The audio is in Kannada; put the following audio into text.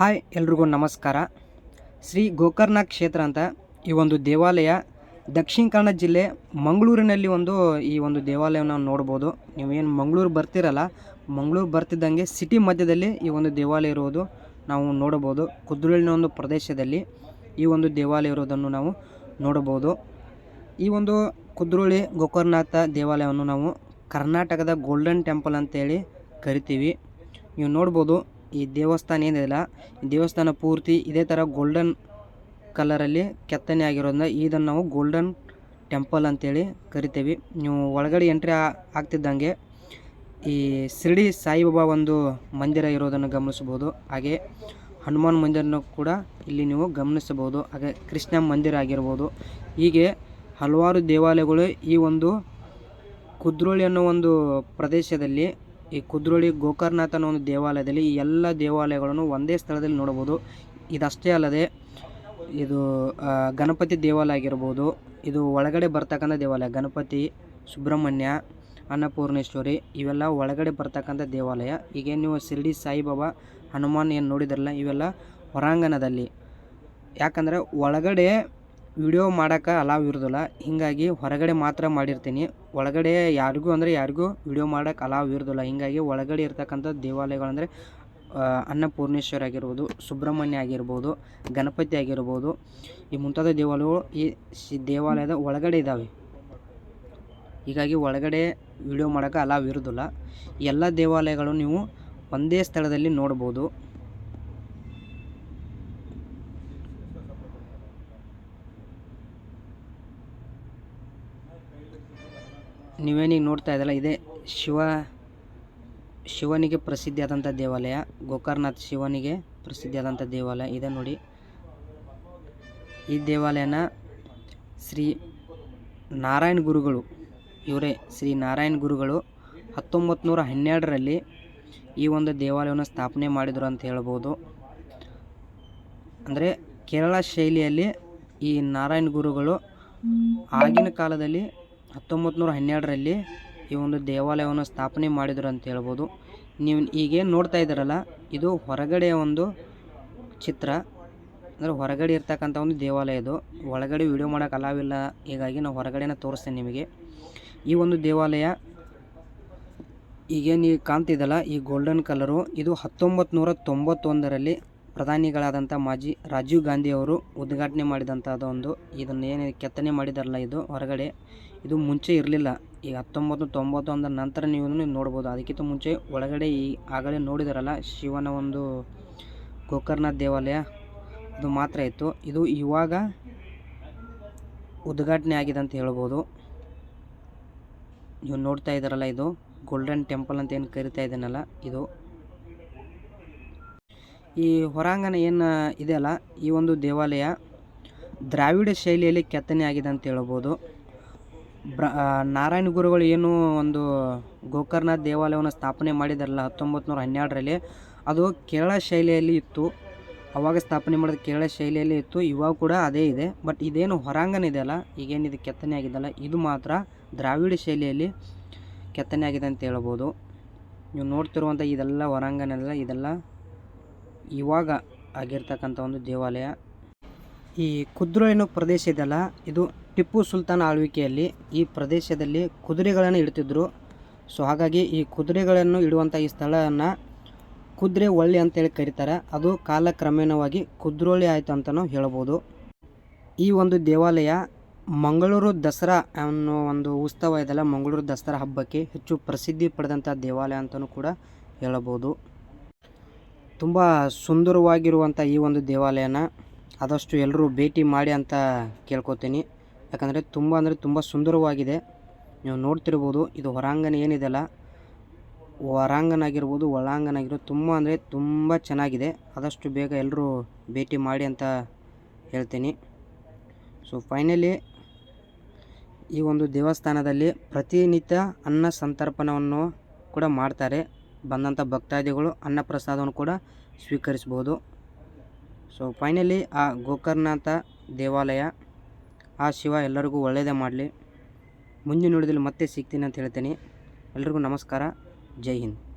ಹಾಯ್ ಎಲ್ರಿಗೂ ನಮಸ್ಕಾರ. ಶ್ರೀ ಗೋಕರ್ಣ ಕ್ಷೇತ್ರ ಅಂತ ಈ ಒಂದು ದೇವಾಲಯ ದಕ್ಷಿಣ ಕನ್ನಡ ಜಿಲ್ಲೆ ಮಂಗಳೂರಿನಲ್ಲಿ ಒಂದು ಈ ಒಂದು ದೇವಾಲಯವನ್ನು ನಾವು ನೋಡ್ಬೋದು. ನೀವೇನು ಮಂಗಳೂರು ಬರ್ತಿರಲ್ಲ, ಮಂಗಳೂರು ಬರ್ತಿದ್ದಂಗೆ ಸಿಟಿ ಮಧ್ಯದಲ್ಲಿ ಈ ಒಂದು ದೇವಾಲಯ ಇರುವುದು ನಾವು ನೋಡಬಹುದು ಕುದ್ರೋಳಿನ ಒಂದು ಪ್ರದೇಶದಲ್ಲಿ ಈ ಒಂದು ದೇವಾಲಯ ಇರೋದನ್ನು ನಾವು ನೋಡಬಹುದು ಈ ಒಂದು ಕುದ್ರೋಳಿ ಗೋಕರ್ಣನಾಥ ದೇವಾಲಯವನ್ನು ನಾವು ಕರ್ನಾಟಕದ ಗೋಲ್ಡನ್ ಟೆಂಪಲ್ ಅಂತೇಳಿ ಕರಿತೀವಿ. ನೀವು ನೋಡ್ಬೋದು ಈ ದೇವಸ್ಥಾನ ಏನಿದೆಯಲ್ಲ ದೇವಸ್ಥಾನ ಪೂರ್ತಿ ಇದೇ ಥರ ಗೋಲ್ಡನ್ ಕಲರಲ್ಲಿ ಕೆತ್ತನೆ ಆಗಿರೋದ್ರಿಂದ ಇದನ್ನು ನಾವು ಗೋಲ್ಡನ್ ಟೆಂಪಲ್ ಅಂತೇಳಿ ಕರಿತೀವಿ. ನೀವು ಒಳಗಡೆ ಎಂಟ್ರಿ ಆಗ್ತಿದ್ದಂಗೆ ಈ ಶಿರಡಿ ಸಾಯಿಬಾಬಾ ಒಂದು ಮಂದಿರ ಇರೋದನ್ನು ಗಮನಿಸ್ಬೋದು ಹಾಗೆ ಹನುಮಾನ್ ಮಂದಿರನೂ ಕೂಡ ಇಲ್ಲಿ ನೀವು ಗಮನಿಸಬಹುದು. ಹಾಗೆ ಕೃಷ್ಣ ಮಂದಿರ ಆಗಿರ್ಬೋದು. ಹೀಗೆ ಹಲವಾರು ದೇವಾಲಯಗಳು ಈ ಒಂದು ಕುದ್ರೋಳಿ ಅನ್ನೋ ಒಂದು ಪ್ರದೇಶದಲ್ಲಿ ಈ ಕುದ್ರೋಳಿ ಗೋಕರ್ನಾಥನ ಒಂದು ದೇವಾಲಯದಲ್ಲಿ ಈ ಎಲ್ಲ ದೇವಾಲಯಗಳನ್ನು ಒಂದೇ ಸ್ಥಳದಲ್ಲಿ ನೋಡಬಹುದು. ಇದಷ್ಟೇ ಅಲ್ಲದೆ ಇದು ಗಣಪತಿ ದೇವಾಲಯ ಆಗಿರ್ಬೋದು, ಇದು ಒಳಗಡೆ ಬರ್ತಕ್ಕಂಥ ದೇವಾಲಯ, ಗಣಪತಿ, ಸುಬ್ರಹ್ಮಣ್ಯ, ಅನ್ನಪೂರ್ಣೇಶ್ವರಿ, ಇವೆಲ್ಲ ಒಳಗಡೆ ಬರ್ತಕ್ಕಂಥ ದೇವಾಲಯ. ಈಗ ನೀವು ಶಿರ್ಡಿ ಸಾಯಿಬಾಬಾ ಹನುಮಾನ್ ಏನು ನೋಡಿದ್ರಲ್ಲ, ಇವೆಲ್ಲ ಹೊರಾಂಗಣದಲ್ಲಿ. ಯಾಕಂದರೆ ಒಳಗಡೆ ವಿಡಿಯೋ ಮಾಡೋಕೆ ಅಲಾವ್ ಇರೋದಿಲ್ಲ. ಹೀಗಾಗಿ ಹೊರಗಡೆ ಮಾತ್ರ ಮಾಡಿರ್ತೀನಿ. ಒಳಗಡೆ ಯಾರಿಗೂ ಅಂದರೆ ಯಾರಿಗೂ ವಿಡಿಯೋ ಮಾಡೋಕ್ಕೆ ಅಲಾವ್ ಇರೋದಿಲ್ಲ. ಹೀಗಾಗಿ ಒಳಗಡೆ ಇರ್ತಕ್ಕಂಥ ದೇವಾಲಯಗಳಂದರೆ ಅನ್ನಪೂರ್ಣೇಶ್ವರ ಆಗಿರ್ಬೋದು, ಸುಬ್ರಹ್ಮಣ್ಯ ಆಗಿರ್ಬೋದು, ಗಣಪತಿ ಆಗಿರ್ಬೋದು, ಈ ಮುಂತಾದ ದೇವಾಲಯಗಳು ಈ ದೇವಾಲಯದ ಒಳಗಡೆ ಇದ್ದಾವೆ ಹೀಗಾಗಿ ಒಳಗಡೆ ವಿಡಿಯೋ ಮಾಡೋಕೆ ಅಲಾವ್ ಇರೋದಿಲ್ಲ. ಎಲ್ಲ ದೇವಾಲಯಗಳು ನೀವು ಒಂದೇ ಸ್ಥಳದಲ್ಲಿ ನೋಡ್ಬೋದು. ನೀವೇನೀಗ ನೋಡ್ತಾ ಇದ್ದಲ್ಲ ಇದೇ ಶಿವ, ಶಿವನಿಗೆ ಪ್ರಸಿದ್ಧಿಯಾದಂಥ ದೇವಾಲಯ, ಗೋಕರ್ನಾಥ್ ಶಿವನಿಗೆ ಪ್ರಸಿದ್ಧಿಯಾದಂಥ ದೇವಾಲಯ ಇದೆ ನೋಡಿ. ಈ ದೇವಾಲಯನ ಶ್ರೀ ನಾರಾಯಣ ಗುರುಗಳು, ಇವರೇ ಶ್ರೀ ನಾರಾಯಣ ಗುರುಗಳು ಹತ್ತೊಂಬತ್ತು ನೂರ ಹನ್ನೆರಡರಲ್ಲಿ ಈ ಒಂದು ದೇವಾಲಯವನ್ನು ಸ್ಥಾಪನೆ ಮಾಡಿದರು ಅಂತ ಹೇಳ್ಬೋದು. ಅಂದರೆ ಕೇರಳ ಶೈಲಿಯಲ್ಲಿ ಈ ನಾರಾಯಣ ಗುರುಗಳು ಆಗಿನ ಕಾಲದಲ್ಲಿ ಹತ್ತೊಂಬತ್ತು ನೂರ ಹನ್ನೆರಡರಲ್ಲಿ ಈ ಒಂದು ದೇವಾಲಯವನ್ನು ಸ್ಥಾಪನೆ ಮಾಡಿದರು ಅಂತ ಹೇಳ್ಬೋದು. ನೀವು ಈಗೇನು ನೋಡ್ತಾ ಇದ್ದೀರಲ್ಲ, ಇದು ಹೊರಗಡೆಯ ಒಂದು ಚಿತ್ರ. ಅಂದರೆ ಹೊರಗಡೆ ಇರ್ತಕ್ಕಂಥ ಒಂದು ದೇವಾಲಯ ಇದು. ಒಳಗಡೆ ವಿಡಿಯೋ ಮಾಡೋಕೆ ಅಲಾವಿಲ್ಲ ಹೀಗಾಗಿ ನಾವು ಹೊರಗಡೆನ ತೋರಿಸ್ತೇನೆ ನಿಮಗೆ. ಈ ಒಂದು ದೇವಾಲಯ ಈಗೇನು ಕಾಣ್ತಿದ್ದಲ್ಲ ಈ ಗೋಲ್ಡನ್ ಕಲರು ಇದು ಹತ್ತೊಂಬತ್ತು ನೂರ ತೊಂಬತ್ತೊಂದರಲ್ಲಿ ಪ್ರಧಾನಿಗಳಾದಂಥ ಮಾಜಿ ರಾಜೀವ್ ಗಾಂಧಿ ಅವರು ಉದ್ಘಾಟನೆ ಮಾಡಿದಂಥದ್ದು ಒಂದು ಇದನ್ನು ಏನು ಕೆತ್ತನೆ ಮಾಡಿದಾರಲ್ಲ ಇದು ಹೊರಗಡೆ, ಇದು ಮುಂಚೆ ಇರಲಿಲ್ಲ. ಈ ಹತ್ತೊಂಬತ್ತು ತೊಂಬತ್ತೊಂದರ ನಂತರ ನೀವು ನೋಡ್ಬೋದು. ಅದಕ್ಕಿಂತ ಮುಂಚೆ ಒಳಗಡೆ ಈ ಆಗಲೇ ನೋಡಿದಾರಲ್ಲ ಶಿವನ ಒಂದು ಗೋಕರ್ಣ ದೇವಾಲಯ, ಅದು ಮಾತ್ರ ಇತ್ತು. ಇದು ಇವಾಗ ಉದ್ಘಾಟನೆ ಆಗಿದೆ ಅಂತ ಹೇಳ್ಬೋದು. ನೀವು ನೋಡ್ತಾ ಇದ್ದಾರಲ್ಲ ಇದು, ಗೋಲ್ಡನ್ ಟೆಂಪಲ್ ಅಂತ ಏನು ಕರಿತಾ ಇದ್ದೀನಲ್ಲ ಇದು. ಈ ಹೊರಾಂಗಣ ಏನು ಇದೆಯಲ್ಲ ಈ ಒಂದು ದೇವಾಲಯ ದ್ರಾವಿಡ ಶೈಲಿಯಲ್ಲಿ ಕೆತ್ತನೆ ಆಗಿದೆ ಅಂತ ಹೇಳ್ಬೋದು. ಬ್ರ ನಾರಾಯಣ ಗುರುಗಳು ಏನು ಒಂದು ಗೋಕರ್ಣ ದೇವಾಲಯವನ್ನು ಸ್ಥಾಪನೆ ಮಾಡಿದಾರಲ್ಲ ಹತ್ತೊಂಬತ್ತು ನೂರ ಹನ್ನೆರಡರಲ್ಲಿ. ಅದು ಕೇರಳ ಶೈಲಿಯಲ್ಲಿ ಇತ್ತು. ಅವಾಗ ಸ್ಥಾಪನೆ ಮಾಡಿದ ಕೇರಳ ಶೈಲಿಯಲ್ಲಿ ಇತ್ತು. ಇವಾಗ ಕೂಡ ಅದೇ ಇದೆ. ಬಟ್ ಇದೇನು ಹೊರಾಂಗಣ ಇದೆಯಲ್ಲ ಇದು ಕೆತ್ತನೆ ಆಗಿದೆಯಲ್ಲ ಇದು ಮಾತ್ರ ದ್ರಾವಿಡ ಶೈಲಿಯಲ್ಲಿ ಕೆತ್ತನೆ ಆಗಿದೆ ಅಂತ ಹೇಳ್ಬೋದು. ನೀವು ನೋಡ್ತಿರುವಂಥ ಇದೆಲ್ಲ ಹೊರಾಂಗಣ ಎಲ್ಲ ಇದೆಲ್ಲ ಇವಾಗ ಆಗಿರ್ತಕ್ಕಂಥ ಒಂದು ದೇವಾಲಯ. ಈ ಕುದ್ರೋಳಿನ ಪ್ರದೇಶ ಇದೆಯಲ್ಲ, ಇದು ಟಿಪ್ಪು ಸುಲ್ತಾನ್ ಆಳ್ವಿಕೆಯಲ್ಲಿ ಈ ಪ್ರದೇಶದಲ್ಲಿ ಕುದುರೆಗಳನ್ನು ಇಡ್ತಿದ್ರು. ಸೊ ಹಾಗಾಗಿ ಈ ಕುದುರೆಗಳನ್ನು ಇಡುವಂಥ ಈ ಸ್ಥಳವನ್ನು ಕುದುರೆ ಒಳ್ಳೆ ಅಂತೇಳಿ ಕರೀತಾರೆ. ಅದು ಕಾಲಕ್ರಮೇಣವಾಗಿ ಕುದ್ರೋಳಿ ಆಯಿತು ಅಂತಲೂ ಹೇಳ್ಬೋದು. ಈ ಒಂದು ದೇವಾಲಯ ಮಂಗಳೂರು ದಸರಾ ಅನ್ನೋ ಒಂದು ಉತ್ಸವ ಇದೆಲ್ಲ ಮಂಗಳೂರು ದಸರಾ ಹಬ್ಬಕ್ಕೆ ಹೆಚ್ಚು ಪ್ರಸಿದ್ಧಿ ಪಡೆದಂಥ ದೇವಾಲಯ ಅಂತಲೂ ಕೂಡ ಹೇಳಬಹುದು ತುಂಬ ಸುಂದರವಾಗಿರುವಂಥ ಈ ಒಂದು ದೇವಾಲಯನ ಆದಷ್ಟು ಎಲ್ಲರೂ ಭೇಟಿ ಮಾಡಿ ಅಂತ ಕೇಳ್ಕೊತೀನಿ. ಯಾಕಂದರೆ ತುಂಬ ಅಂದರೆ ತುಂಬ ಸುಂದರವಾಗಿದೆ. ನೀವು ನೋಡ್ತಿರ್ಬೋದು, ಇದು ಹೊರಾಂಗಣ ಏನಿದೆಯಲ್ಲ ಹೊರಾಂಗಣ ಆಗಿರ್ಬೋದು ಒಳಾಂಗಣ ಆಗಿರ್ಬೋದು ತುಂಬ ಅಂದರೆ ತುಂಬ ಚೆನ್ನಾಗಿದೆ. ಆದಷ್ಟು ಬೇಗ ಎಲ್ಲರೂ ಭೇಟಿ ಮಾಡಿ ಅಂತ ಹೇಳ್ತೀನಿ. ಸೊ ಫೈನಲಿ ಈ ಒಂದು ದೇವಸ್ಥಾನದಲ್ಲಿ ಪ್ರತಿನಿತ್ಯ ಅನ್ನ ಸಂತರ್ಪಣವನ್ನು ಕೂಡ ಮಾಡ್ತಾರೆ. ಬಂದಂಥ ಭಕ್ತಾದಿಗಳು ಅನ್ನಪ್ರಸಾದವನ್ನು ಕೂಡ ಸ್ವೀಕರಿಸ್ಬೋದು. ಸೊ ಫೈನಲಿ ಆ ಗೋಕರ್ಣನಾಥ ದೇವಾಲಯ, ಆ ಶಿವ ಎಲ್ಲರಿಗೂ ಒಳ್ಳೆಯದೇ ಮಾಡಲಿ. ಮುಂದಿನ ನುಡಿದಲ್ಲಿ ಮತ್ತೆ ಸಿಗ್ತೀನಿ ಅಂತ ಹೇಳ್ತೀನಿ. ಎಲ್ರಿಗೂ ನಮಸ್ಕಾರ. ಜೈ ಹಿಂದ್.